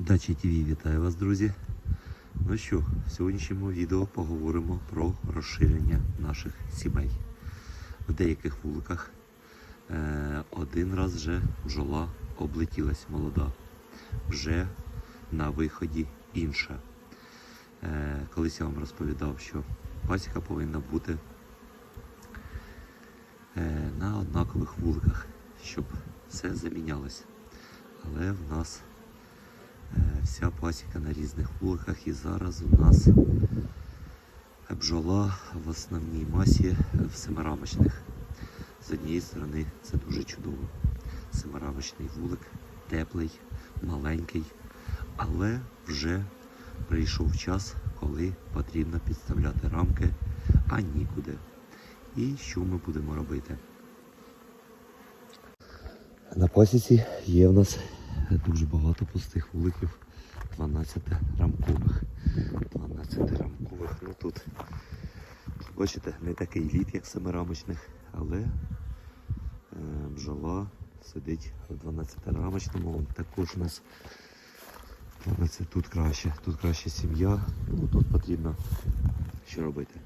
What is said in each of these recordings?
Дачі ТВ вітаю вас, друзі. Ну що, в сьогоднішньому відео поговоримо про розширення наших сімей. В деяких вуликах е, один раз вже бджола облетілась молода, вже на виході інша. Е, колись я вам розповідав, що пасіка повинна бути е, на однакових вуликах, щоб все замінялося. Але в нас Вся пасіка на різних вуликах і зараз у нас бджола в основній масі в семирамочних. З однієї сторони це дуже чудово. Семирамочний вулик, теплий, маленький, але вже прийшов час, коли потрібно підставляти рамки, а нікуди. І що ми будемо робити? На пасіці є в нас дуже багато пустих вуликів, 12 рамкових. 12 рамкових. Ну тут, бачите, не такий лід, як семирамочних, але е, бджола сидить в 12 рамочному. Також у нас 12 тут краще, тут краще сім'я. Ну тут потрібно що робити.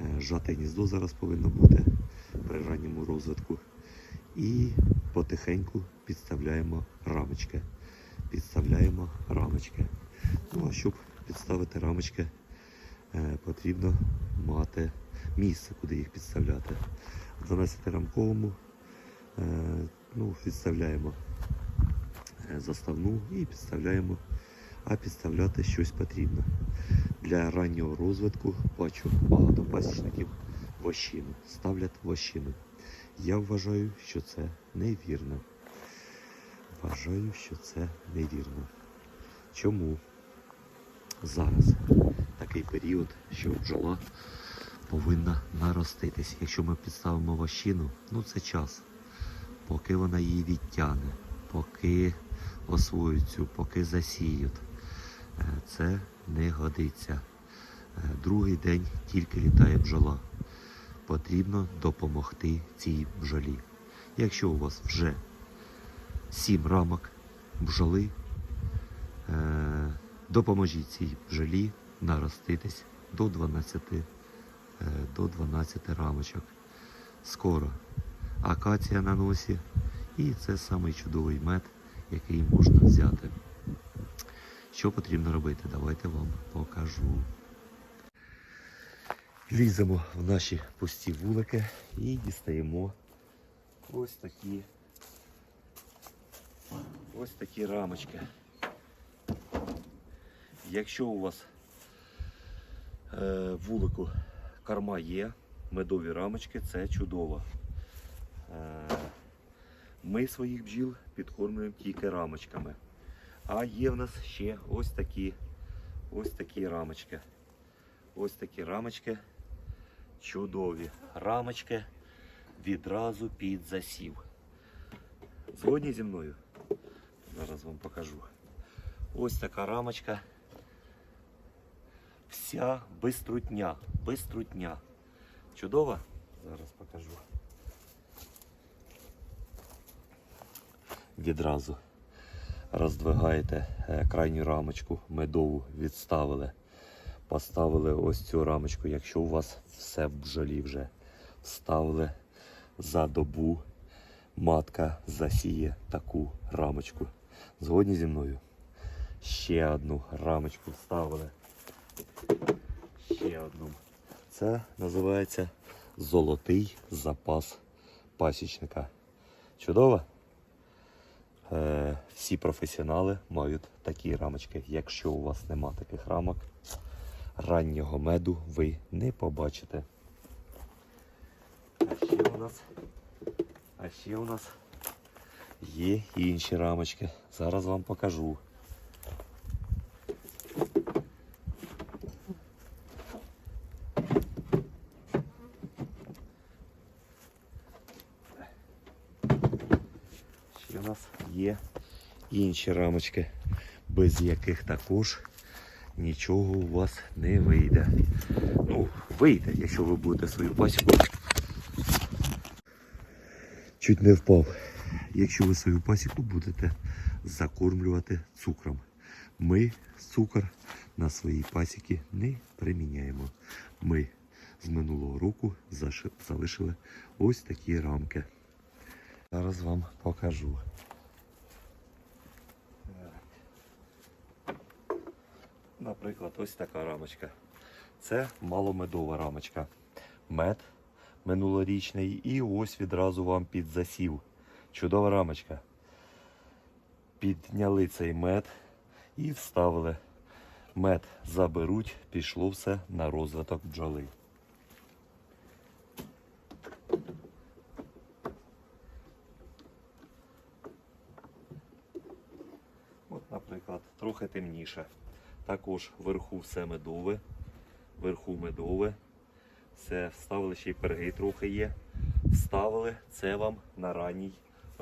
Е, Жате гніздо зараз повинно бути при ранньому розвитку. І потихеньку підставляємо рамочки. Підставляємо рамочки. Ну а щоб підставити рамочки, е, потрібно мати місце, куди їх підставляти. В 12-рамковому е, ну, підставляємо е, заставну і підставляємо, а підставляти щось потрібно. Для раннього розвитку бачу багато пасічників вощину. Ставлять вощину. Я вважаю, що це невірно. Вважаю, що це невірно. Чому зараз такий період, що бджола повинна нароститись. Якщо ми підставимо вощину, ну це час. Поки вона її відтягне, поки освоють цю, поки засіють. Е, Це не годиться. Е, Другий день тільки літає бджола потрібно допомогти цій бджолі. Якщо у вас вже 7 рамок бджоли, е, допоможіть цій бджолі нароститись до 12, е, до 12 рамочок. Скоро акація на носі, і це самий чудовий мед, який можна взяти. Що потрібно робити? Давайте вам покажу. Ліземо в наші пусті вулики і дістаємо ось такі ось такі рамочки. Якщо у вас е, вулику корма є, медові рамочки, це чудово. Е, ми своїх бджіл підкормлюємо тільки рамочками. А є в нас ще ось такі ось такі рамочки. Ось такі рамочки чудові рамочки відразу під засів. Згодні зі мною? Зараз вам покажу. Ось така рамочка. Вся биструтня. Биструтня. Чудова? Зараз покажу. Відразу роздвигаєте е, крайню рамочку медову відставили поставили ось цю рамочку. Якщо у вас все в бджолі вже вставили за добу, матка засіє таку рамочку. Згодні зі мною. Ще одну рамочку вставили. Ще одну. Це називається золотий запас пасічника. Чудово? Е, всі професіонали мають такі рамочки. Якщо у вас нема таких рамок, раннього меду ви не побачите. А ще у нас, а ще у нас є інші рамочки. Зараз вам покажу. Ще у нас є інші рамочки, без яких також нічого у вас не вийде. Ну, вийде, якщо ви будете свою пасіку. Чуть не впав. Якщо ви свою пасіку будете закормлювати цукром. Ми цукор на свої пасіки не приміняємо. Ми з минулого року залишили ось такі рамки. Зараз вам покажу. Наприклад, ось така рамочка. Це маломедова рамочка. Мед минулорічний і ось відразу вам під засів. Чудова рамочка. Підняли цей мед і вставили. Мед заберуть, пішло все на розвиток бджоли. От, наприклад, трохи темніше. Також вверху все медове, вверху медове. Все, вставили ще й перги трохи є. Вставили це вам на ранній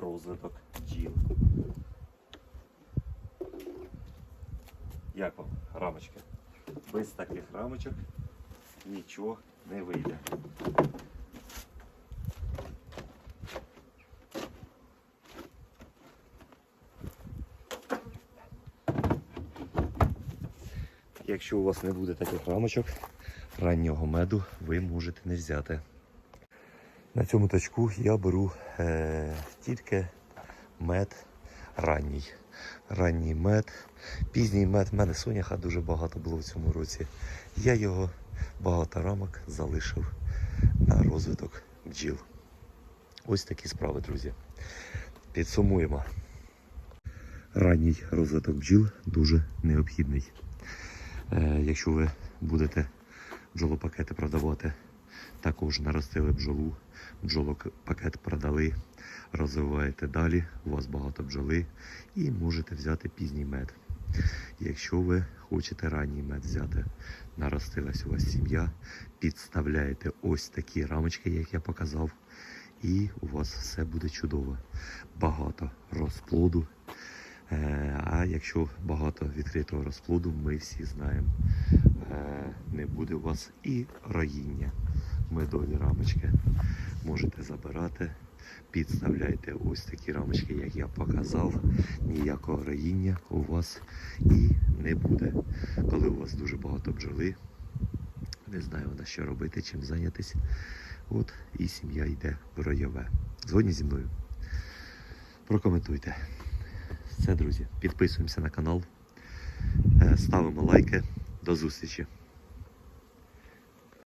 розвиток бджіл. Як вам рамочка? Без таких рамочок нічого не вийде. Якщо у вас не буде таких рамочок, раннього меду ви можете не взяти. На цьому точку я беру е, тільки мед ранній. Ранній мед, пізній мед. У мене соняха дуже багато було в цьому році. Я його багато рамок залишив на розвиток бджіл. Ось такі справи, друзі. Підсумуємо. Ранній розвиток бджіл дуже необхідний. Е, якщо ви будете бджолопакети продавати, також наростили бджолу, бджолопакет продали, розвиваєте далі, у вас багато бджоли і можете взяти пізній мед. Якщо ви хочете ранній мед взяти, наростилась у вас сім'я, підставляєте ось такі рамочки, як я показав, і у вас все буде чудово. Багато розплоду. Е, А якщо багато відкритого розплоду, ми всі знаємо, е, не буде у вас і роїння. Медові рамочки можете забирати, підставляйте ось такі рамочки, як я показав. Ніякого роїння у вас і не буде. Коли у вас дуже багато бджоли, не знаю на що робити, чим зайнятися. От і сім'я йде в ройове. Згодні зі мною. Прокоментуйте. Все, друзі, підписуємося на канал, е, ставимо лайки. До зустрічі!